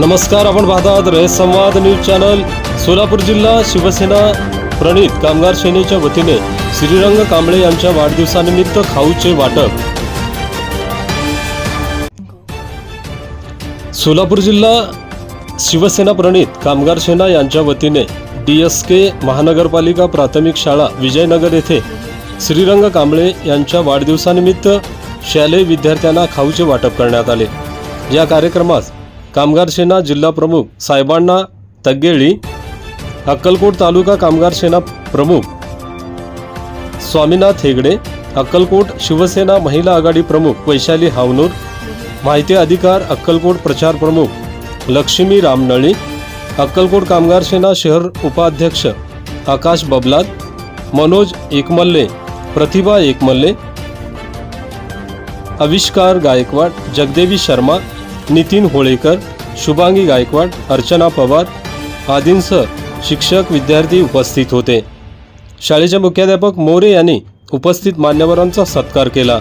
नमस्कार आपण पाहतात रयत संवाद न्यूज चॅनल. सोलापूर जिल्हा शिवसेना प्रणित कामगार सेनेच्या वतीने श्रीरंग कांबळे यांच्या वाढदिवसानिमित्त खाऊचे वाटप. सोलापूर जिल्हा शिवसेना प्रणित कामगार सेना यांच्या वतीने डी एस के महानगरपालिका प्राथमिक शाळा विजयनगर येथे श्रीरंग कांबळे यांच्या वाढदिवसानिमित्त शालेय विद्यार्थ्यांना खाऊचे वाटप करण्यात आले. या कार्यक्रमास कामगार सेना जिल्हा प्रमुख साहेबांना तग्गेळी अक्कलकोट तालुका कामगार सेना प्रमुख स्वामीनाथ हेगडे, अक्कलकोट शिवसेना महिला आघाडी प्रमुख वैशाली हावनूर, माहिती अधिकार अक्कलकोट प्रचार प्रमुख लक्ष्मी रामनळी, अक्कलकोट कामगार सेना शहर उपाध्यक्ष आकाश बबलाद मनोज एकमल्ले, प्रतिभा एकमल्ले आविष्कार गायकवाड, जगदेवी शर्मा नितीन होळेकर शुभांगी गायकवाड अर्चना पवार आदींसह शिक्षक विद्यार्थी उपस्थित होते. शाळेचे मुख्याध्यापक मोरे यांनी उपस्थित मान्यवरांचा सत्कार केला.